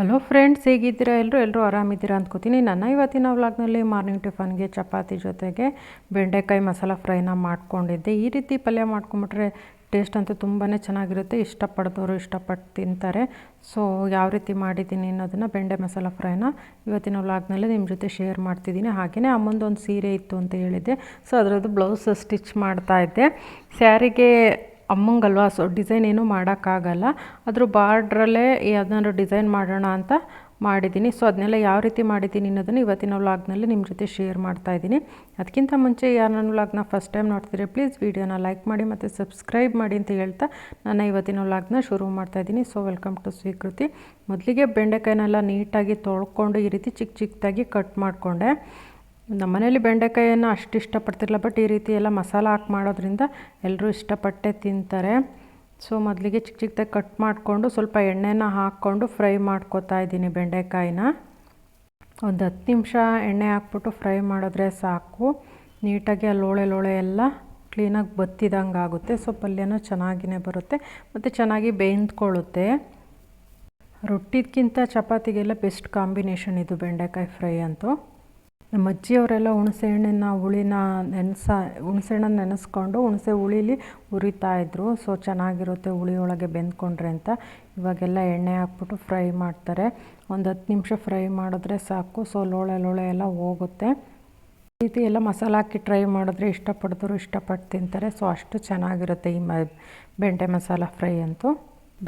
Hello friends, ಹೇಗಿದ್ದೀರಾ? ಎಲ್ಲರೂ ಎಲ್ಲರೂ ಆರಾಮಿದ್ದೀರಾ ಅಂದ್ಕೋತೀನಿ. ನನ್ನ ಇವತ್ತಿನ ವ್ಲಾಗ್ನಲ್ಲಿ ಮಾರ್ನಿಂಗ್ ಟಿಫನ್ಗೆ ಚಪಾತಿ ಜೊತೆಗೆ ಬೆಂಡೆಕಾಯಿ ಮಸಾಲ ಫ್ರೈನ ಮಾಡ್ಕೊಂಡಿದ್ದೆ. ಈ ರೀತಿ ಪಲ್ಯ ಮಾಡ್ಕೊಂಬಿಟ್ರೆ ಟೇಸ್ಟ್ ಅಂತೂ ತುಂಬಾ ಚೆನ್ನಾಗಿರುತ್ತೆ. ಇಷ್ಟಪಡ್ದವರು ಇಷ್ಟಪಟ್ಟು ತಿಂತಾರೆ. ಸೊ, ಯಾವ ರೀತಿ ಮಾಡಿದ್ದೀನಿ ಅನ್ನೋದನ್ನು ಬೆಂಡೆ ಮಸಾಲ ಫ್ರೈನ ಇವತ್ತಿನ ವ್ಲಾಗ್ನಲ್ಲಿ ನಿಮ್ಮ ಜೊತೆ ಶೇರ್ ಮಾಡ್ತಿದ್ದೀನಿ. ಹಾಗೆಯೇ ಅಮ್ಮಂದೊಂದು ಸೀರೆ ಇತ್ತು ಅಂತ ಹೇಳಿದ್ದೆ. ಸೊ, ಅದರದ್ದು ಬ್ಲೌಸ್ ಸ್ಟಿಚ್ ಮಾಡ್ತಾ ಇದ್ದೆ. ಸ್ಯಾರಿಗೆ ಅಮ್ಮಂಗಲ್ವಾ? ಸೊ ಡಿಸೈನ್ ಏನೂ ಮಾಡೋಕ್ಕಾಗಲ್ಲ. ಅದ್ರ ಬಾರ್ಡ್ರಲ್ಲೇ ಯಾವ್ದಾದ್ರು ಡಿಸೈನ್ ಮಾಡೋಣ ಅಂತ ಮಾಡಿದ್ದೀನಿ ಸೊ ಅದನ್ನೆಲ್ಲ ಯಾವ ರೀತಿ ಮಾಡಿದ್ದೀನಿ ಅನ್ನೋದನ್ನು ಇವತ್ತಿನ ವ್ಲಾಗ್ನಲ್ಲಿ ನಿಮ್ಮ ಜೊತೆ ಶೇರ್ ಮಾಡ್ತಾ ಇದ್ದೀನಿ. ಅದಕ್ಕಿಂತ ಮುಂಚೆ ಯಾರು ನನ್ನ ವ್ಲಾಗ್ನ ಫಸ್ಟ್ ಟೈಮ್ ನೋಡ್ತಿದ್ರೆ ಪ್ಲೀಸ್ ವೀಡಿಯೋನ ಲೈಕ್ ಮಾಡಿ ಮತ್ತು ಸಬ್ಸ್ಕ್ರೈಬ್ ಮಾಡಿ ಅಂತ ಹೇಳ್ತಾ ನಾನು ಇವತ್ತಿನ ವ್ಲಾಗ್ನ ಶುರು ಮಾಡ್ತಾ ಇದ್ದೀನಿ. ಸೊ ವೆಲ್ಕಮ್ ಟು ಸ್ವೀಕೃತಿ ಮೊದಲಿಗೆ ಬೆಂಡೆಕಾಯಿನೆಲ್ಲ ನೀಟಾಗಿ ತೊಳ್ಕೊಂಡು ಈ ರೀತಿ ಚಿಕ್ಕ ಚಿಕ್ಕದಾಗಿ ಕಟ್ ಮಾಡಿಕೊಂಡೆ. ನಮ್ಮ ಮನೇಲಿ ಬೆಂಡೆಕಾಯಿಯನ್ನು ಅಷ್ಟು ಇಷ್ಟಪಡ್ತಿರಲಿಲ್ಲ ಬಟ್ ಈ ರೀತಿ ಎಲ್ಲ ಮಸಾಲ ಹಾಕಿ ಮಾಡೋದ್ರಿಂದ ಎಲ್ಲರೂ ಇಷ್ಟಪಟ್ಟೆ ತಿಂತಾರೆ. ಸೊ ಮೊದಲಿಗೆ ಚಿಕ್ಕ ಚಿಕ್ಕದಾಗಿ ಕಟ್ ಮಾಡಿಕೊಂಡು ಸ್ವಲ್ಪ ಎಣ್ಣೆನ ಹಾಕ್ಕೊಂಡು ಫ್ರೈ ಮಾಡ್ಕೊತಾ ಇದ್ದೀನಿ ಬೆಂಡೆಕಾಯಿನ. ಒಂದು ಹತ್ತು ನಿಮಿಷ ಎಣ್ಣೆ ಹಾಕ್ಬಿಟ್ಟು ಫ್ರೈ ಮಾಡಿದ್ರೆ ಸಾಕು. ನೀಟಾಗಿ ಆ ಲೋಳೆ ಲೋಳೆ ಎಲ್ಲ ಕ್ಲೀನಾಗಿ ಬತ್ತಿದಂಗೆ ಆಗುತ್ತೆ. ಸೊ ಪಲ್ಯನೂ ಚೆನ್ನಾಗಿಯೇ ಬರುತ್ತೆ ಮತ್ತು ಚೆನ್ನಾಗಿ ಬೇಯ್ದುಕೊಳ್ಳುತ್ತೆ. ರೊಟ್ಟಿಗಿಂತ ಚಪಾತಿಗೆಲ್ಲ ಬೆಸ್ಟ್ ಕಾಂಬಿನೇಷನ್ ಇದು ಬೆಂಡೆಕಾಯಿ ಫ್ರೈ ಅಂತೂ. ನಮ್ಮ ಅಜ್ಜಿಯವರೆಲ್ಲ ಹುಣಸೆ ಹಣ್ಣಿನ ಹುಳಿನ ನೆನೆಸ, ಹುಣಸೆ ಹಣ್ಣನ್ನು ನೆನೆಸ್ಕೊಂಡು ಹುಣಸೆ ಹುಳಿಲಿ ಹುರಿತಾಯಿದ್ರು ಸೊ ಚೆನ್ನಾಗಿರುತ್ತೆ ಹುಳಿ ಒಳಗೆ ಬೆಂದ್ಕೊಂಡ್ರೆ ಅಂತ. ಇವಾಗೆಲ್ಲ ಎಣ್ಣೆ ಹಾಕ್ಬಿಟ್ಟು ಫ್ರೈ ಮಾಡ್ತಾರೆ. ಒಂದು ಹತ್ತು ನಿಮಿಷ ಫ್ರೈ ಮಾಡಿದ್ರೆ ಸಾಕು. ಸೊ ಲೋಳೆ ಲೋಳೆ ಎಲ್ಲ ಹೋಗುತ್ತೆ. ಈ ರೀತಿ ಎಲ್ಲ ಮಸಾಲ ಹಾಕಿ ಟ್ರೈ ಮಾಡಿದ್ರೆ ಇಷ್ಟಪಡಿದ್ರು ಇಷ್ಟಪಟ್ಟು ತಿಂತಾರೆ. ಸೊ ಅಷ್ಟು ಚೆನ್ನಾಗಿರುತ್ತೆ ಈ ಮ, ಬೆಂಡೆ ಮಸಾಲ ಫ್ರೈ ಅಂತೂ.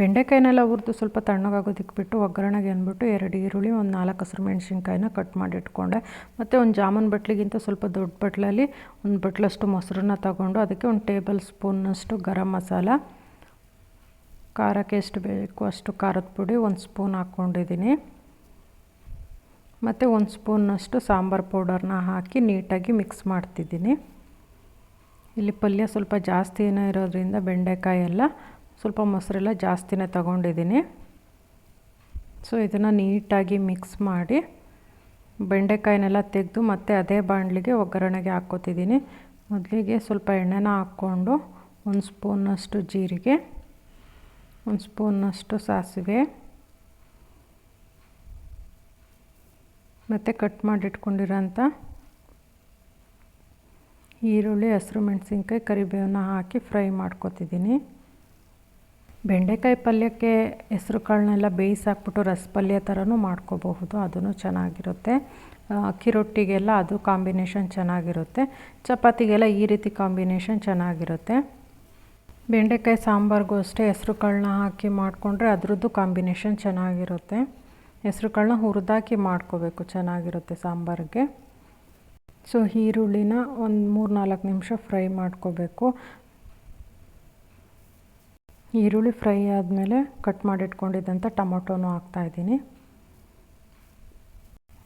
ಬೆಂಡೆಕಾಯಿನೆಲ್ಲ ಹುರಿದು ಸ್ವಲ್ಪ ತಣ್ಣಗಾಗೋದಕ್ಕೆ ಬಿಟ್ಟು ಒಗ್ಗರಣೆಗೆ ಅಂದ್ಬಿಟ್ಟು ಎರಡು ಈರುಳ್ಳಿ, ಒಂದು ನಾಲ್ಕು ಹಸಿರು ಮೆಣಸಿನ್ಕಾಯಿನ ಕಟ್ ಮಾಡಿ ಇಟ್ಕೊಂಡೆ ಮತ್ತು ಒಂದು ಜಾಮೂನ್ ಬಟ್ಲಿಗಿಂತ ಸ್ವಲ್ಪ ದೊಡ್ಡ ಬಟ್ಲಲ್ಲಿ ಒಂದು ಬಟ್ಲಷ್ಟು ಮೊಸರನ್ನ ತಗೊಂಡು ಅದಕ್ಕೆ ಒಂದು ಟೇಬಲ್ ಸ್ಪೂನ್ನಷ್ಟು ಗರಂ ಮಸಾಲ, ಖಾರಕ್ಕೆ ಎಷ್ಟು ಬೇಕು ಅಷ್ಟು ಖಾರದ ಪುಡಿ ಒಂದು ಸ್ಪೂನ್ ಹಾಕ್ಕೊಂಡಿದ್ದೀನಿ. ಮತ್ತು ಒಂದು ಸ್ಪೂನ್ನಷ್ಟು ಸಾಂಬಾರು ಪೌಡರ್ನ ಹಾಕಿ ನೀಟಾಗಿ ಮಿಕ್ಸ್ ಮಾಡ್ತಿದ್ದೀನಿ. ಇಲ್ಲಿ ಪಲ್ಯ ಸ್ವಲ್ಪ ಜಾಸ್ತಿ ಏನೋ ಇರೋದ್ರಿಂದ ಬೆಂಡೆಕಾಯಿ ಎಲ್ಲ ಸ್ವಲ್ಪ ಮೊಸರೆಲ್ಲ ಜಾಸ್ತಿನೇ ತಗೊಂಡಿದ್ದೀನಿ. ಸೊ ಇದನ್ನು ನೀಟಾಗಿ ಮಿಕ್ಸ್ ಮಾಡಿ ಬೆಂಡೆಕಾಯಿನೆಲ್ಲ ತೆಗೆದು ಮತ್ತೆ ಅದೇ ಬಾಣಲಿಗೆ ಒಗ್ಗರಣೆಗೆ ಹಾಕ್ಕೋತಿದ್ದೀನಿ. ಮೊದಲಿಗೆ ಸ್ವಲ್ಪ ಎಣ್ಣೆನ ಹಾಕ್ಕೊಂಡು ಒಂದು ಸ್ಪೂನಷ್ಟು ಜೀರಿಗೆ, ಒಂದು ಸ್ಪೂನಷ್ಟು ಸಾಸಿವೆ, ಮತ್ತು ಕಟ್ ಮಾಡಿಟ್ಕೊಂಡಿರೋಂಥ ಈರುಳ್ಳಿ, ಹಸಿರು ಮೆಣಸಿನ್ಕಾಯಿ, ಕರಿಬೇವನ್ನ ಹಾಕಿ ಫ್ರೈ ಮಾಡ್ಕೊತಿದ್ದೀನಿ. ಬೆಂಡೆಕಾಯಿ ಪಲ್ಯಕ್ಕೆ ಹೆಸ್ರು ಕಾಳನ್ನೆಲ್ಲ ಬೇಯಿಸಿ ರಸಪಲ್ಯ ರಸ ಪಲ್ಯ ಥರನೂ ಮಾಡ್ಕೋಬಹುದು. ಅದೂ ಚೆನ್ನಾಗಿರುತ್ತೆ. ಅಕ್ಕಿ ರೊಟ್ಟಿಗೆಲ್ಲ ಅದು ಕಾಂಬಿನೇಷನ್ ಚೆನ್ನಾಗಿರುತ್ತೆ. ಚಪಾತಿಗೆಲ್ಲ ಈ ರೀತಿ ಕಾಂಬಿನೇಷನ್ ಚೆನ್ನಾಗಿರುತ್ತೆ. ಬೆಂಡೆಕಾಯಿ ಸಾಂಬಾರಿಗೂ ಅಷ್ಟೇ ಹೆಸ್ರು ಕಾಳನ್ನ ಹಾಕಿ ಮಾಡಿಕೊಂಡ್ರೆ ಅದರದ್ದು ಕಾಂಬಿನೇಷನ್ ಚೆನ್ನಾಗಿರುತ್ತೆ. ಹೆಸ್ರು ಕಾಳನ್ನ ಹುರಿದಾಕಿ ಮಾಡ್ಕೋಬೇಕು, ಚೆನ್ನಾಗಿರುತ್ತೆ ಸಾಂಬಾರಿಗೆ. ಸೊ, ಈರುಳ್ಳಿನ ಒಂದು ಮೂರು ನಾಲ್ಕು ನಿಮಿಷ ಫ್ರೈ ಮಾಡ್ಕೋಬೇಕು. ಈರುಳ್ಳಿ ಫ್ರೈ ಆದಮೇಲೆ ಕಟ್ ಮಾಡಿಟ್ಕೊಂಡಿದ್ದಂಥ ಟೊಮೊಟೊನೂ ಹಾಕ್ತಾಯಿದ್ದೀನಿ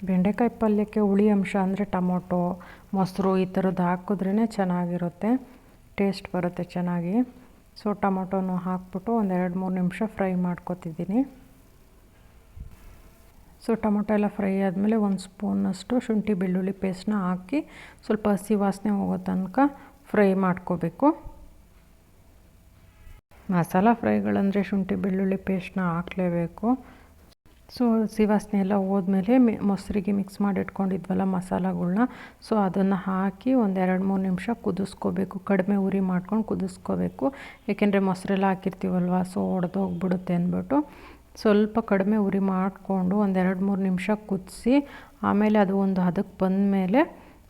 ಬೆಂಡೆಕಾಯಿ ಪಲ್ಯಕ್ಕೆ ಹುಳಿ ಅಂಶ ಅಂದರೆ ಟೊಮೊಟೊ, ಮೊಸರು ಈ ಥರದ್ದು ಹಾಕಿದ್ರೇ ಚೆನ್ನಾಗಿರುತ್ತೆ, ಟೇಸ್ಟ್ ಬರುತ್ತೆ ಚೆನ್ನಾಗಿ. ಸೊ, ಟೊಮೊಟೊನು ಹಾಕ್ಬಿಟ್ಟು ಒಂದು ಎರಡು ಮೂರು ನಿಮಿಷ ಫ್ರೈ ಮಾಡ್ಕೊತಿದ್ದೀನಿ. ಸೊ, ಟೊಮೊಟೊ ಎಲ್ಲ ಫ್ರೈ ಆದಮೇಲೆ ಒಂದು ಸ್ಪೂನಷ್ಟು ಶುಂಠಿ ಬೆಳ್ಳುಳ್ಳಿ ಪೇಸ್ಟ್ನ ಹಾಕಿ ಸ್ವಲ್ಪ ಹಸಿ ವಾಸನೆ ಹೋಗೋ ತನಕ ಫ್ರೈ ಮಾಡ್ಕೋಬೇಕು. ಮಸಾಲ ಫ್ರೈಗಳಂದರೆ ಶುಂಠಿ, ಬೆಳ್ಳುಳ್ಳಿ ಪೇಸ್ಟ್ನ ಹಾಕಲೇಬೇಕು. ಸೊ ಸಿವಾಸನೆ ಎಲ್ಲ ಹೋದ್ಮೇಲೆ ಮಿ, ಮೊಸರಿಗೆ ಮಿಕ್ಸ್ ಮಾಡಿಟ್ಕೊಂಡಿದ್ವಲ್ಲ ಮಸಾಲಗಳನ್ನ ಮಸಾಲಗಳ್ನ. ಸೊ ಅದನ್ನು ಹಾಕಿ ಒಂದು ಎರಡು ಮೂರು ನಿಮಿಷ ಕುದಿಸ್ಕೋಬೇಕು. ಕಡಿಮೆ ಉರಿ ಮಾಡ್ಕೊಂಡು ಕುದಿಸ್ಕೋಬೇಕು. ಏಕೆಂದರೆ ಮೊಸರೆಲ್ಲ ಹಾಕಿರ್ತೀವಲ್ವ ಸೊ ಒಡೆದೋಗ್ಬಿಡುತ್ತೆ ಅಂದ್ಬಿಟ್ಟು. ಸ್ವಲ್ಪ ಕಡಿಮೆ ಉರಿ ಮಾಡಿಕೊಂಡು ಒಂದು ಎರಡು ಮೂರು ನಿಮಿಷ ಕುದಿಸಿ, ಆಮೇಲೆ ಅದು ಒಂದು ಹದಕ್ಕೆ ಬಂದಮೇಲೆ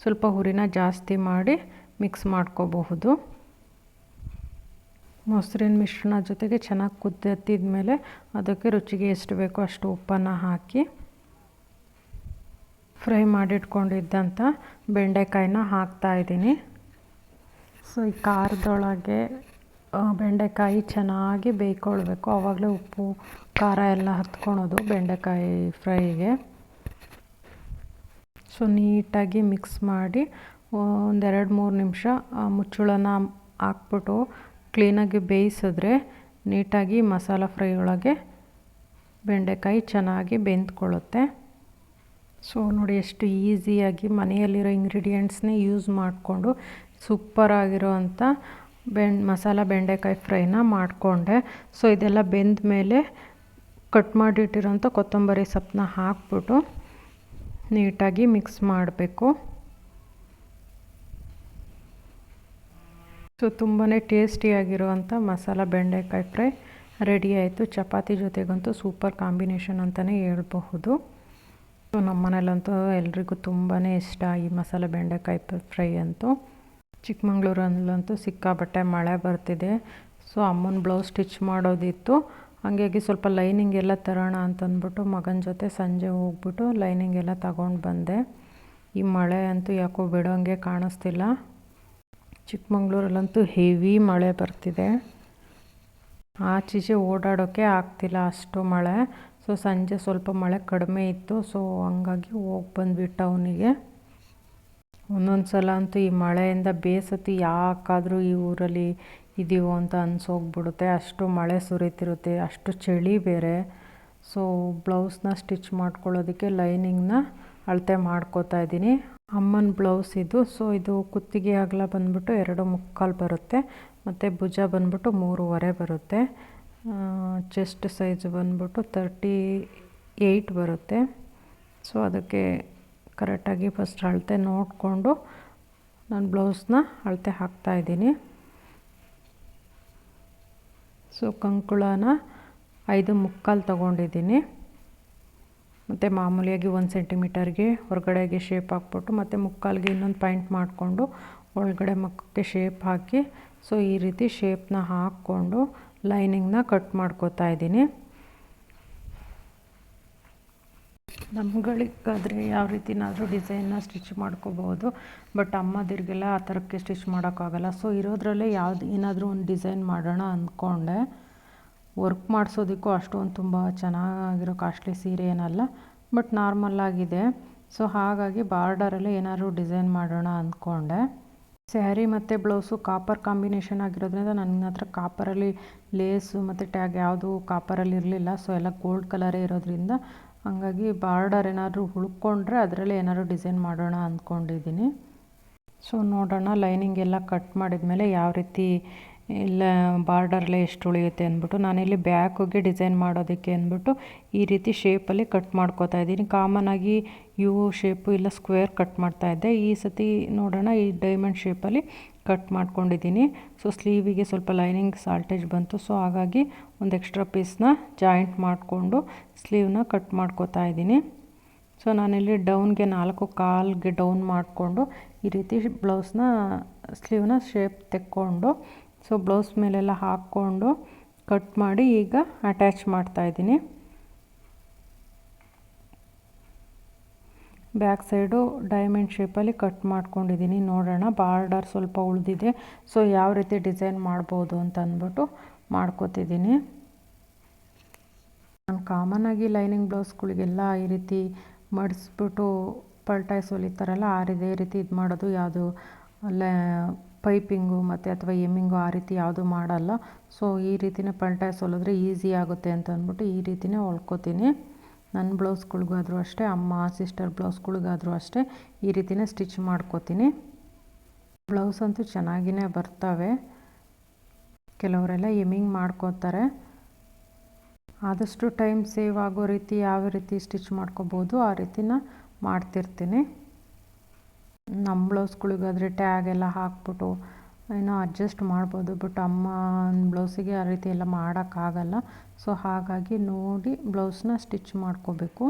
ಸ್ವಲ್ಪ ಹುರಿನ ಜಾಸ್ತಿ ಮಾಡಿ ಮಿಕ್ಸ್ ಮಾಡ್ಕೋಬಹುದು. ಮೊಸರಿನ ಮಿಶ್ರಣ ಜೊತೆಗೆ ಚೆನ್ನಾಗಿ ಕುದ್ದತ್ತಿದ ಮೇಲೆ ಅದಕ್ಕೆ ರುಚಿಗೆ ಎಷ್ಟು ಬೇಕೋ ಅಷ್ಟು ಉಪ್ಪನ್ನು ಹಾಕಿ ಫ್ರೈ ಮಾಡಿಟ್ಕೊಂಡಿದ್ದಂಥ ಬೆಂಡೆಕಾಯಿನ ಹಾಕ್ತಾಯಿದ್ದೀನಿ ಸೊ, ಈ ಖಾರದೊಳಗೆ ಬೆಂಡೆಕಾಯಿ ಚೆನ್ನಾಗಿ ಬೇಯ್ಕೊಳ್ಬೇಕು. ಆವಾಗಲೇ ಉಪ್ಪು, ಖಾರ ಎಲ್ಲ ಹತ್ಕೊಳೋದು ಬೆಂಡೆಕಾಯಿ ಫ್ರೈಗೆ. ಸೊ, ನೀಟಾಗಿ ಮಿಕ್ಸ್ ಮಾಡಿ, ಒಂದೆರಡು ಮೂರು ನಿಮಿಷ ಮುಚ್ಚುಳನ ಹಾಕ್ಬಿಟ್ಟು ಕ್ಲೀನಾಗಿ ಬೇಯಿಸಿದ್ರೆ ನೀಟಾಗಿ ಮಸಾಲ ಫ್ರೈ ಒಳಗೆ ಬೆಂಡೆಕಾಯಿ ಚೆನ್ನಾಗಿ ಬೆಂದ್ಕೊಳ್ಳುತ್ತೆ. ಸೊ ನೋಡಿ ಎಷ್ಟು ಈಸಿಯಾಗಿ ಮನೆಯಲ್ಲಿರೋ ಇಂಗ್ರೀಡಿಯೆಂಟ್ಸ್ನೇ ಯೂಸ್ ಮಾಡಿಕೊಂಡು ಸೂಪರಾಗಿರೋ ಅಂಥ ಮಸಾಲ ಬೆಂಡೆಕಾಯಿ ಫ್ರೈನ ಮಾಡಿಕೊಂಡೆ. ಸೊ ಇದೆಲ್ಲ ಬೆಂದ ಮೇಲೆ ಕಟ್ ಮಾಡಿಟ್ಟಿರೋಂಥ ಕೊತ್ತಂಬರಿ ಸೊಪ್ಪನ್ನ ಹಾಕ್ಬಿಟ್ಟು ನೀಟಾಗಿ ಮಿಕ್ಸ್ ಮಾಡಬೇಕು. ಸೊ ತುಂಬಾ ಟೇಸ್ಟಿಯಾಗಿರುವಂಥ ಮಸಾಲ ಬೆಂಡೆಕಾಯಿ ಫ್ರೈ ರೆಡಿ ಆಯಿತು. ಚಪಾತಿ ಜೊತೆಗಂತೂ ಸೂಪರ್ ಕಾಂಬಿನೇಷನ್ ಅಂತಲೇ ಹೇಳ್ಬಹುದು. ಸೊ, ನಮ್ಮ ಮನೇಲಂತೂ ಎಲ್ರಿಗೂ ತುಂಬಾ ಇಷ್ಟ ಈ ಮಸಾಲೆ ಬೆಂಡೆಕಾಯಿ ಫ್ರೈ ಅಂತೂ. ಚಿಕ್ಕಮಂಗ್ಳೂರಲ್ಲಂತೂ ಸಿಕ್ಕಾಬಟ್ಟೆ ಮಳೆ ಬರ್ತಿದೆ. ಸೊ, ಅಮ್ಮನ ಬ್ಲೌಸ್ ಸ್ಟಿಚ್ ಮಾಡೋದಿತ್ತು. ಹಾಗಾಗಿ ಸ್ವಲ್ಪ ಲೈನಿಂಗ್ ಎಲ್ಲ ತರೋಣ ಅಂತಂದ್ಬಿಟ್ಟು ಮಗನ ಜೊತೆ ಸಂಜೆ ಹೋಗ್ಬಿಟ್ಟು ಲೈನಿಂಗ್ ಎಲ್ಲ ತಗೊಂಡು ಬಂದೆ. ಈ ಮಳೆ ಅಂತೂ ಯಾಕೋ ಬಿಡೋಂಗೆ ಕಾಣಿಸ್ತಿಲ್ಲ. ಚಿಕ್ಕಮಂಗ್ಳೂರಲ್ಲಂತೂ ಹೆವಿ ಮಳೆ ಬರ್ತಿದೆ. ಆಚೀಚೆ ಓಡಾಡೋಕ್ಕೆ ಆಗ್ತಿಲ್ಲ ಅಷ್ಟು ಮಳೆ. ಸೊ, ಸಂಜೆ ಸ್ವಲ್ಪ ಮಳೆ ಕಡಿಮೆ ಇತ್ತು. ಸೊ, ಹಂಗಾಗಿ ಹೋಗಿ ಬಂದ್ವಿ ಅವನಿಗೆ. ಒಂದೊಂದು ಸಲ ಅಂತೂ ಈ ಮಳೆಯಿಂದ ಬೇಸತ್ತು ಯಾಕಾದರೂ ಈ ಊರಲ್ಲಿ ಇದೀವೋ ಅಂತ ಅನ್ಸೋಗ್ಬಿಡುತ್ತೆ. ಅಷ್ಟು ಮಳೆ ಸುರಿತಿರುತ್ತೆ. ಅಷ್ಟು ಚಳಿ ಬೇರೆ. ಸೊ ಬ್ಲೌಸ್ನ ಸ್ಟಿಚ್ ಮಾಡ್ಕೊಳ್ಳೋದಕ್ಕೆ ಲೈನಿಂಗ್ನ ಅಳತೆ ಮಾಡ್ಕೋತಾ ಇದ್ದೀನಿ. ಅಮ್ಮನ ಬ್ಲೌಸ್ ಇದು. ಸೊ ಇದು ಕುತ್ತಿಗೆ ಅಗಲ ಬಂದ್ಬಿಟ್ಟು ಎರಡು ಮುಕ್ಕಾಲು ಬರುತ್ತೆ. ಮತ್ತು ಭುಜ ಬಂದ್ಬಿಟ್ಟು ಮೂರುವರೆ ಬರುತ್ತೆ. ಚೆಸ್ಟ್ ಸೈಜ್ ಬಂದ್ಬಿಟ್ಟು ತರ್ಟಿ ಏಯ್ಟ್ ಬರುತ್ತೆ. ಸೊ ಅದಕ್ಕೆ ಕರೆಕ್ಟಾಗಿ ಫಸ್ಟ್ ಅಳತೆ ನೋಡಿಕೊಂಡು ನಾನು ಬ್ಲೌಸ್ನ ಅಳತೆ ಹಾಕ್ತಾಯಿದ್ದೀನಿ ಸೊ ಕಂಕುಳನ ಐದು ಮುಕ್ಕಾಲು ತೊಗೊಂಡಿದ್ದೀನಿ. ಮತ್ತು ಮಾಮೂಲಿಯಾಗಿ ಒಂದು ಸೆಂಟಿಮೀಟರ್ಗೆ ಹೊರಗಡೆಗೆ ಶೇಪ್ ಹಾಕ್ಬಿಟ್ಟು, ಮತ್ತು ಮುಕ್ಕಾಲಿಗೆ ಇನ್ನೊಂದು ಪಾಯಿಂಟ್ ಮಾಡಿಕೊಂಡು ಒಳಗಡೆ ಮಕ್ಕಕ್ಕೆ ಶೇಪ್ ಹಾಕಿ ಸೊ ಈ ರೀತಿ ಶೇಪ್ನ ಹಾಕ್ಕೊಂಡು ಲೈನಿಂಗ್ನ ಕಟ್ ಮಾಡ್ಕೋತಾ ಇದ್ದೀನಿ. ನಮ್ಗಳಿಗಾದರೆ ಯಾವ ರೀತಿನಾದರೂ ಡಿಸೈನ್ನ ಸ್ಟಿಚ್ ಮಾಡ್ಕೋಬೋದು ಬಟ್ ಅಮ್ಮದಿರಿಗೆಲ್ಲ ಆ ಥರಕ್ಕೆ ಸ್ಟಿಚ್ ಮಾಡೋಕ್ಕಾಗಲ್ಲ. ಸೊ ಇರೋದ್ರಲ್ಲೇ ಯಾವ್ದು ಏನಾದರೂ ಒಂದು ಡಿಸೈನ್ ಮಾಡೋಣ ಅಂದ್ಕೊಂಡೆ ವರ್ಕ್ ಮಾಡಿಸೋದಕ್ಕೂ ಅಷ್ಟೊಂದು ತುಂಬ ಚೆನ್ನಾಗಿರೋ ಕಾಸ್ಟ್ಲಿ ಸೀರೆ ಏನಲ್ಲ, ಬಟ್ ನಾರ್ಮಲ್ಲಾಗಿದೆ ಸೊ ಹಾಗಾಗಿ ಬಾರ್ಡರಲ್ಲೇ ಏನಾದರೂ ಡಿಸೈನ್ ಮಾಡೋಣ ಅಂದ್ಕೊಂಡೆ ಸ್ಯಾರಿ ಮತ್ತು ಬ್ಲೌಸು ಕಾಪರ್ ಕಾಂಬಿನೇಷನ್ ಆಗಿರೋದ್ರಿಂದ ನನ್ನ ಹತ್ರ ಕಾಪರಲ್ಲಿ ಲೇಸು ಮತ್ತು ಟ್ಯಾಗ್ ಯಾವುದು ಕಾಪರಲ್ಲಿ ಇರಲಿಲ್ಲ. ಸೊ ಎಲ್ಲ ಗೋಲ್ಡ್ ಕಲರೇ ಇರೋದ್ರಿಂದ ಹಾಗಾಗಿ ಬಾರ್ಡರ್ ಏನಾದರೂ ಹುಳ್ಕೊಂಡ್ರೆ ಅದರಲ್ಲೇ ಏನಾದರೂ ಡಿಸೈನ್ ಮಾಡೋಣ ಅಂದ್ಕೊಂಡಿದ್ದೀನಿ ಸೊ ನೋಡೋಣ, ಲೈನಿಂಗ್ ಎಲ್ಲ ಕಟ್ ಮಾಡಿದ ಮೇಲೆ ಯಾವ ರೀತಿ ಇಲ್ಲ, ಬಾರ್ಡರ್ಲೆ ಎಷ್ಟು ಉಳಿಯುತ್ತೆ ಅಂದ್ಬಿಟ್ಟು ನಾನಿಲ್ಲಿ ಬ್ಯಾಕಿಗೆ ಡಿಸೈನ್ ಮಾಡೋದಕ್ಕೆ ಅಂದ್ಬಿಟ್ಟು ಈ ರೀತಿ ಶೇಪಲ್ಲಿ ಕಟ್ ಮಾಡ್ಕೋತಾ ಇದ್ದೀನಿ. ಕಾಮನಾಗಿ ಯು ಶೇಪು ಇಲ್ಲ ಸ್ಕ್ವೇರ್ ಕಟ್ ಮಾಡ್ತಾ ಇದ್ದೆ. ಈ ಸತಿ ನೋಡೋಣ, ಈ ಡೈಮಂಡ್ ಶೇಪಲ್ಲಿ ಕಟ್ ಮಾಡ್ಕೊಂಡಿದ್ದೀನಿ. ಸೊ, ಸ್ಲೀವಿಗೆ ಸ್ವಲ್ಪ ಲೈನಿಂಗ್ ಸಾಲ್ಟೇಜ್ ಬಂತು. ಸೊ, ಹಾಗಾಗಿ ಒಂದು ಎಕ್ಸ್ಟ್ರಾ ಪೀಸ್ನ ಜಾಯಿಂಟ್ ಮಾಡಿಕೊಂಡು ಸ್ಲೀವ್ನ ಕಟ್ ಮಾಡ್ಕೋತಾ ಇದ್ದೀನಿ. ಸೊ, ನಾನಿಲ್ಲಿ ಡೌನ್ಗೆ ನಾಲ್ಕು ಕಾಲ್ಗೆ ಡೌನ್ ಮಾಡಿಕೊಂಡು ಈ ರೀತಿ ಬ್ಲೌಸ್ನ, ಸ್ಲೀವ್ನ ಶೇಪ್ ತೆಕ್ಕೊಂಡು ಸೊ ಬ್ಲೌಸ್ ಮೇಲೆಲ್ಲ ಹಾಕ್ಕೊಂಡು ಕಟ್ ಮಾಡಿ ಈಗ ಅಟ್ಯಾಚ್ ಮಾಡ್ತಾಯಿದ್ದೀನಿ ಬ್ಯಾಕ್ ಸೈಡು ಡೈಮಂಡ್ ಶೇಪಲ್ಲಿ ಕಟ್ ಮಾಡ್ಕೊಂಡಿದ್ದೀನಿ. ನೋಡೋಣ ಬಾರ್ಡರ್ ಸ್ವಲ್ಪ ಉಳಿದಿದೆ. ಸೊ ಯಾವ ರೀತಿ ಡಿಸೈನ್ ಮಾಡ್ಬೋದು ಅಂತ ಅಂದ್ಬಿಟ್ಟು ಮಾಡ್ಕೋತಿದ್ದೀನಿ. ನಾನು ಕಾಮನಾಗಿ ಲೈನಿಂಗ್ ಬ್ಲೌಸ್ಗಳಿಗೆಲ್ಲ ಈ ರೀತಿ ಮಡಿಸ್ಬಿಟ್ಟು ಪಲ್ಟಾಯಿಸ್ ಹೊಲಿತಾರಲ್ಲ ಆ ಇದೇ ರೀತಿ ಇದು ಮಾಡೋದು ಯಾವುದು ಪೈಪಿಂಗು ಮತ್ತು ಅಥವಾ ಎಮ್ಮಿಂಗು ಆ ರೀತಿ ಯಾವುದು ಮಾಡಲ್ಲ. ಸೊ ಈ ರೀತಿನೇ ಪಲ್ಟಾಸ್ ಹೊಲಿದ್ರೆ ಈಸಿ ಆಗುತ್ತೆ ಅಂತ ಅಂದ್ಬಿಟ್ಟು ಈ ರೀತಿನೇ ಹೊಲ್ಕೋತೀನಿ. ನನ್ನ ಬ್ಲೌಸ್ಗಳಿಗಾದರೂ ಅಷ್ಟೇ, ಅಮ್ಮ, ಸಿಸ್ಟರ್ ಬ್ಲೌಸ್ಗಳಿಗಾದರೂ ಅಷ್ಟೇ ಈ ರೀತಿನೇ ಸ್ಟಿಚ್ ಮಾಡ್ಕೋತೀನಿ. ಬ್ಲೌಸ್ ಅಂತೂ ಚೆನ್ನಾಗಿಯೇ ಬರ್ತವೆ. ಕೆಲವರೆಲ್ಲ ಎಮ್ಮಿಂಗ್ ಮಾಡ್ಕೋತಾರೆ. ಆದಷ್ಟು ಟೈಮ್ ಸೇವ್ ಆಗೋ ರೀತಿ, ಯಾವ ರೀತಿ ಸ್ಟಿಚ್ ಮಾಡ್ಕೋಬೋದು ಆ ರೀತಿನ ಮಾಡ್ತಿರ್ತೀನಿ. ನಮ್ಮ ಬ್ಲೌಸ್ಗಳಿಗಾದರೆ ಟ್ಯಾಗ್ ಎಲ್ಲ ಹಾಕ್ಬಿಟ್ಟು ಏನೋ ಅಡ್ಜಸ್ಟ್ ಮಾಡ್ಬೋದು, ಬಟ್ ಅಮ್ಮ ಬ್ಲೌಸಿಗೆ ಆ ರೀತಿ ಎಲ್ಲ ಮಾಡೋಕ್ಕಾಗಲ್ಲ. ಸೊ ಹಾಗಾಗಿ ನೋಡಿ ಬ್ಲೌಸ್ನ ಸ್ಟಿಚ್ ಮಾಡ್ಕೋಬೇಕು.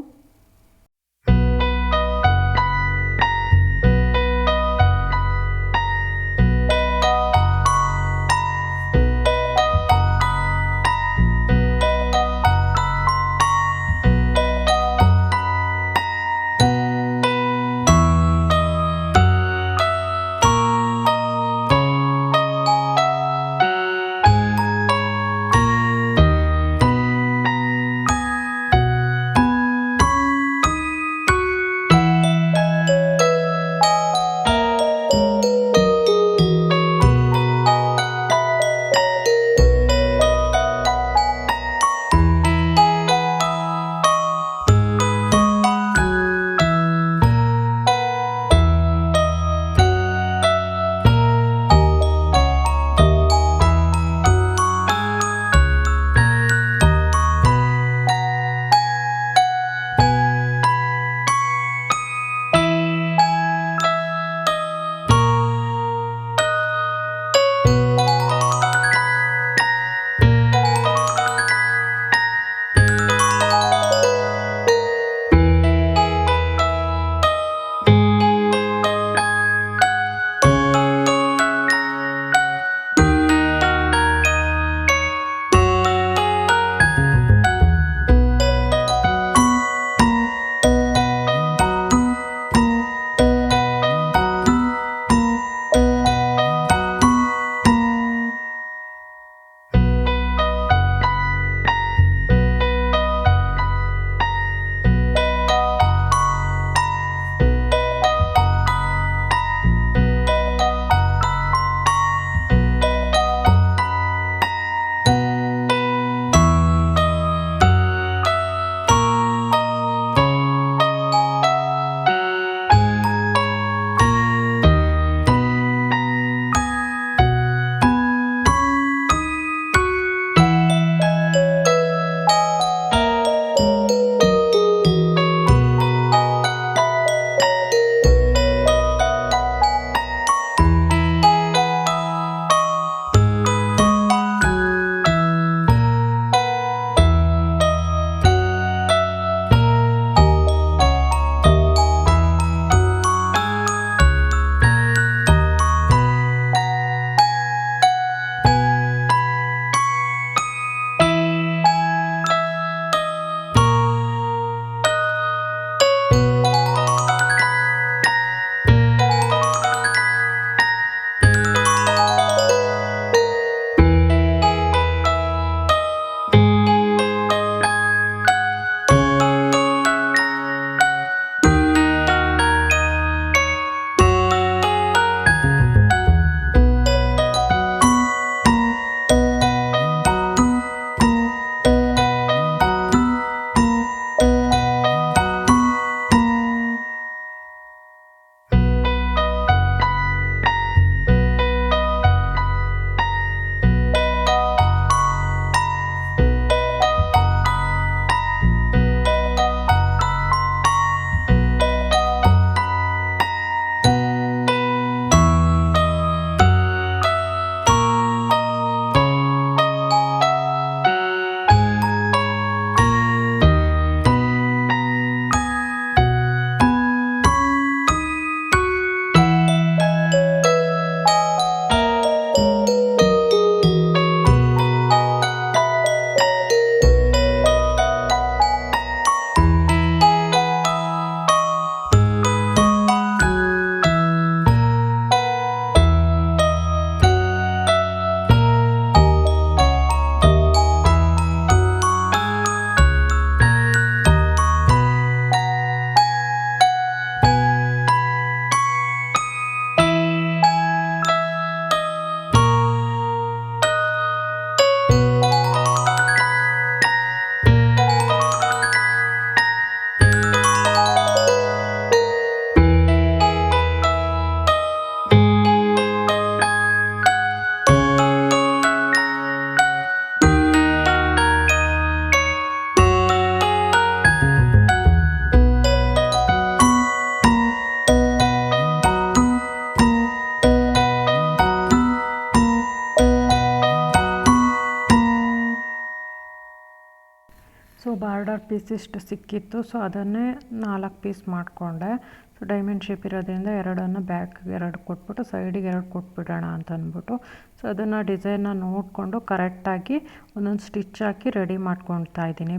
ಬಾರ್ಡರ್ ಪೀಸ್ ಇಷ್ಟು ಸಿಕ್ಕಿತ್ತು. ಸೊ ಅದನ್ನೇ ನಾಲ್ಕು ಪೀಸ್ ಮಾಡಿಕೊಂಡೆ. ಸೊ ಡೈಮಂಡ್ ಶೇಪ್ ಇರೋದ್ರಿಂದ ಎರಡನ್ನು ಬ್ಯಾಕ್ ಎರಡು ಕೊಟ್ಬಿಟ್ಟು ಸೈಡಿಗೆ ಎರಡು ಕೊಟ್ಬಿಡೋಣ ಅಂತ ಅಂದ್ಬಿಟ್ಟು. ಸೊ ಅದನ್ನು ಡಿಸೈನ್ನ ನೋಡಿಕೊಂಡು ಕರೆಕ್ಟಾಗಿ ಒಂದೊಂದು ಸ್ಟಿಚ್ ಹಾಕಿ ರೆಡಿ ಮಾಡ್ಕೊಳ್ತಾ ಇದ್ದೀನಿ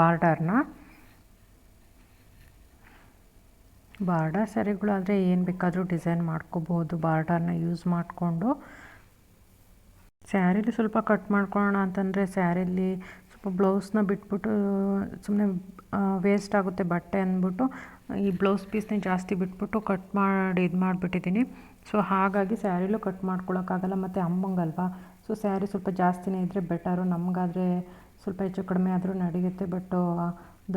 ಬಾರ್ಡರ್ನ ಬಾರ್ಡರ್ ಸರಿಗಳಾದರೆ ಏನು ಬೇಕಾದರೂ ಡಿಸೈನ್ ಮಾಡ್ಕೋಬೋದು ಬಾರ್ಡರ್ನ ಯೂಸ್ ಮಾಡಿಕೊಂಡು. ಸ್ಯಾರಿಲಿ ಸ್ವಲ್ಪ ಕಟ್ ಮಾಡ್ಕೊಳ್ಳೋಣ ಅಂತಂದರೆ ಸ್ಯಾರಿಲಿ ಬ್ಲೌಸ್ನ ಬಿಟ್ಬಿಟ್ಟು ಸುಮ್ಮನೆ ವೇಸ್ಟ್ ಆಗುತ್ತೆ ಬಟ್ಟೆ ಅಂದ್ಬಿಟ್ಟು, ಈ ಬ್ಲೌಸ್ ಪೀಸ್ನೇ ಜಾಸ್ತಿ ಬಿಟ್ಬಿಟ್ಟು ಕಟ್ ಮಾಡಿ, ಇದು ಮಾಡಿಬಿಟ್ಟಿದ್ದೀನಿ. ಸೊ ಹಾಗಾಗಿ ಸ್ಯಾರಿಲೂ ಕಟ್ ಮಾಡ್ಕೊಳಕ್ಕಾಗಲ್ಲ, ಮತ್ತು ಅಮ್ಮಂಗಲ್ವಾ? ಸೊ ಸ್ಯಾರಿ ಸ್ವಲ್ಪ ಜಾಸ್ತಿನೇ ಇದ್ದರೆ ಬೆಟರು ನಮಗಾದರೆ ಸ್ವಲ್ಪ ಹೆಚ್ಚು ಕಡಿಮೆ ಆದರೂ ನಡೆಯುತ್ತೆ ಬಟ್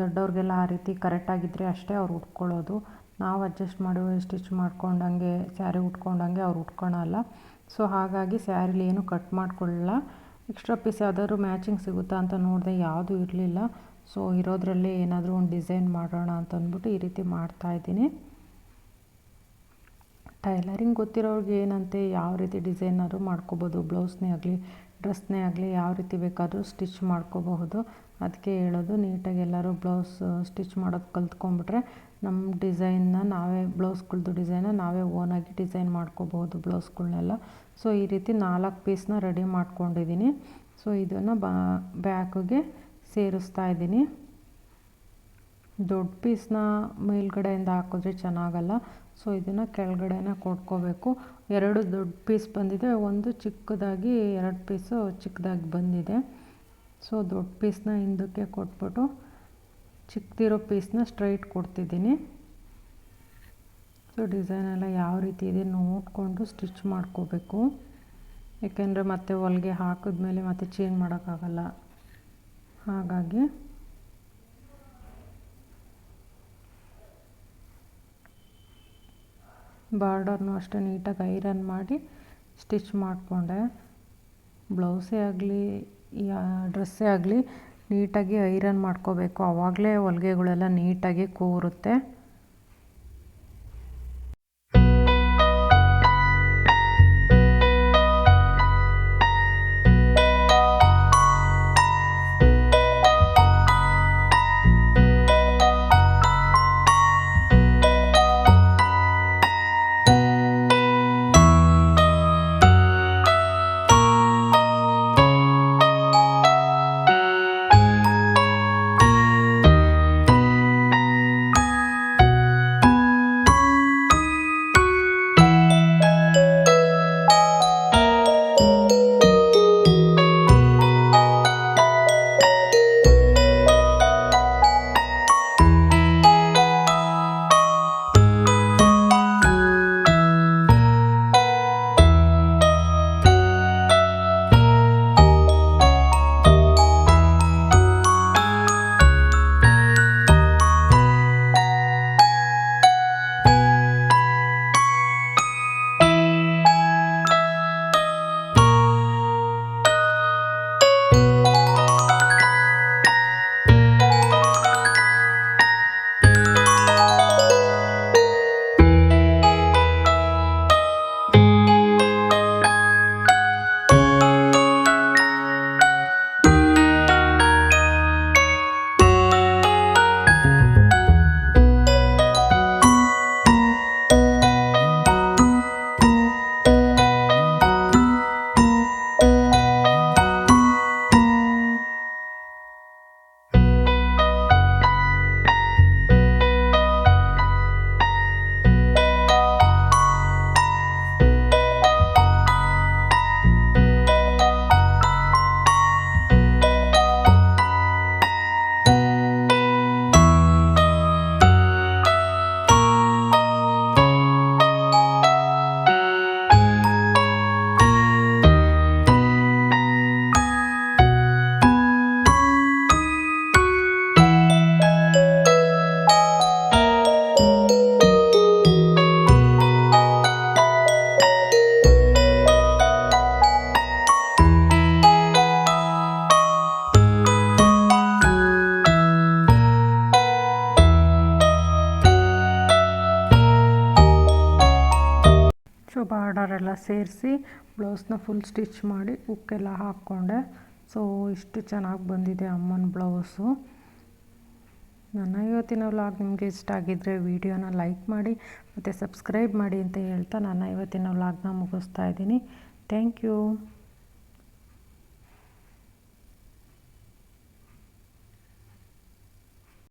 ದೊಡ್ಡವ್ರಿಗೆಲ್ಲ ಆ ರೀತಿ ಕರೆಕ್ಟಾಗಿದ್ದರೆ ಅಷ್ಟೇ ಅವ್ರು ಉಟ್ಕೊಳ್ಳೋದು. ನಾವು ಅಡ್ಜಸ್ಟ್ ಮಾಡಿ ಸ್ಟಿಚ್ ಮಾಡ್ಕೊಂಡಂಗೆ, ಸ್ಯಾರಿ ಉಟ್ಕೊಂಡಂಗೆ ಅವ್ರು ಉಟ್ಕೊಳಲ್ಲ. ಸೊ ಹಾಗಾಗಿ ಸ್ಯಾರಿಲಿ ಏನು ಕಟ್ ಮಾಡ್ಕೊಳ್ಳಲ್ಲ ಎಕ್ಸ್ಟ್ರಾ ಪೀಸ್ ಯಾವುದಾದ್ರು ಮ್ಯಾಚಿಂಗ್ ಸಿಗುತ್ತಾ ಅಂತ ನೋಡಿದೆ ಯಾವುದೂ ಇರಲಿಲ್ಲ. ಸೊ ಇರೋದ್ರಲ್ಲಿ ಏನಾದರೂ ಒಂದು ಡಿಸೈನ್ ಮಾಡೋಣ ಅಂತ ಅಂದ್ಬಿಟ್ಟು ಈ ರೀತಿ ಮಾಡ್ತಾಯಿದ್ದೀನಿ ಟೈಲರಿಂಗ್ ಗೊತ್ತಿರೋರಿಗೆ ಏನಂತೆ, ಯಾವ ರೀತಿ ಡಿಸೈನಾದ್ರು ಮಾಡ್ಕೋಬೋದು, ಬ್ಲೌಸ್ನೇ ಆಗಲಿ, ಡ್ರೆಸ್ನೇ ಆಗಲಿ, ಯಾವ ರೀತಿ ಬೇಕಾದರೂ ಸ್ಟಿಚ್ ಮಾಡ್ಕೋಬಹುದು. ಅದಕ್ಕೆ ಹೇಳೋದು, ನೀಟಾಗಿ ಎಲ್ಲರೂ ಬ್ಲೌಸ್ ಸ್ಟಿಚ್ ಮಾಡೋದು ಕಲ್ತ್ಕೊಂಡ್ಬಿಟ್ರೆ ನಮ್ಮ ಡಿಸೈನ್ನ ನಾವೇ, ಬ್ಲೌಸ್ಗಳ್ದು ಡಿಸೈನ ನಾವೇ ಓನಾಗಿ ಡಿಸೈನ್ ಮಾಡ್ಕೋಬಹುದು ಬ್ಲೌಸ್ಗಳ್ನೆಲ್ಲ. ಸೊ, ಈ ರೀತಿ ನಾಲ್ಕು ಪೀಸ್ನ ರೆಡಿ ಮಾಡ್ಕೊಂಡಿದ್ದೀನಿ. ಸೊ, ಇದನ್ನು ಬ, ಬ್ಯಾಕಿಗೆ ಸೇರಿಸ್ತಾ ಇದ್ದೀನಿ. ದೊಡ್ಡ ಪೀಸ್ನ ಮೇಲ್ಗಡೆಯಿಂದ ಹಾಕಿದ್ರೆ ಚೆನ್ನಾಗಲ್ಲ. ಸೊ, ಇದನ್ನು ಕೆಳಗಡೆನ ಕೊಟ್ಕೋಬೇಕು. ಎರಡು ದೊಡ್ಡ ಪೀಸ್ ಬಂದಿದೆ. ಒಂದು ಚಿಕ್ಕದಾಗಿ, ಎರಡು ಪೀಸು ಚಿಕ್ಕದಾಗಿ ಬಂದಿದೆ. ಸೊ, ದೊಡ್ಡ ಪೀಸ್ನ ಹಿಂದಕ್ಕೆ ಕೊಟ್ಬಿಟ್ಟು ಚಿಕ್ಕದಿರೋ ಪೀಸ್ನ ಸ್ಟ್ರೈಟ್ ಕೊಡ್ತಿದ್ದೀನಿ. ಸೊ ಡಿಸೈನ್ ಎಲ್ಲ ಯಾವ ರೀತಿ ಇದೆ ನೋಡಿಕೊಂಡು ಸ್ಟಿಚ್ ಮಾಡ್ಕೋಬೇಕು. ಏಕೆಂದರೆ ಮತ್ತೆ ಹೊಲಿಗೆ ಹಾಕಿದ್ಮೇಲೆ ಮತ್ತೆ ಚೇಂಜ್ ಮಾಡೋಕ್ಕಾಗಲ್ಲ. ಹಾಗಾಗಿ ಬಾರ್ಡರ್ನು ಅಷ್ಟೇ ನೀಟಾಗಿ ಐರನ್ ಮಾಡಿ ಸ್ಟಿಚ್ ಮಾಡಿಕೊಂಡೆ. ಬ್ಲೌಸೇ ಆಗಲಿ ಡ್ರೆಸ್ಸೇ ಆಗಲಿ ನೀಟಾಗಿ ಐರನ್ ಮಾಡ್ಕೋಬೇಕು. ಆವಾಗಲೇ ಹೊಲಿಗೆಗಳೆಲ್ಲ ನೀಟಾಗಿ ಕೂರುತ್ತೆ. ಸೇರಿಸಿ ಬ್ಲೌಸ್ನ ಫುಲ್ ಸ್ಟಿಚ್ ಮಾಡಿ ಉಕ್ಕೆಲ್ಲ ಹಾಕ್ಕೊಂಡೆ. ಸೊ ಇಷ್ಟು ಚೆನ್ನಾಗಿ ಬಂದಿದೆ ಅಮ್ಮನ ಬ್ಲೌಸು. ನನ್ನ ಇವತ್ತಿನ ವ್ಲಾಗ್ ನಿಮಗೆ ಇಷ್ಟ ಆಗಿದ್ದರೆ ವಿಡಿಯೋನ ಲೈಕ್ ಮಾಡಿ ಮತ್ತು ಸಬ್ಸ್ಕ್ರೈಬ್ ಮಾಡಿ ಅಂತ ಹೇಳ್ತಾ ನನ್ನ ಇವತ್ತಿನ ವ್ಲಾಗ್ನ ಮುಗಿಸ್ತಾ ಇದ್ದೀನಿ. Thank you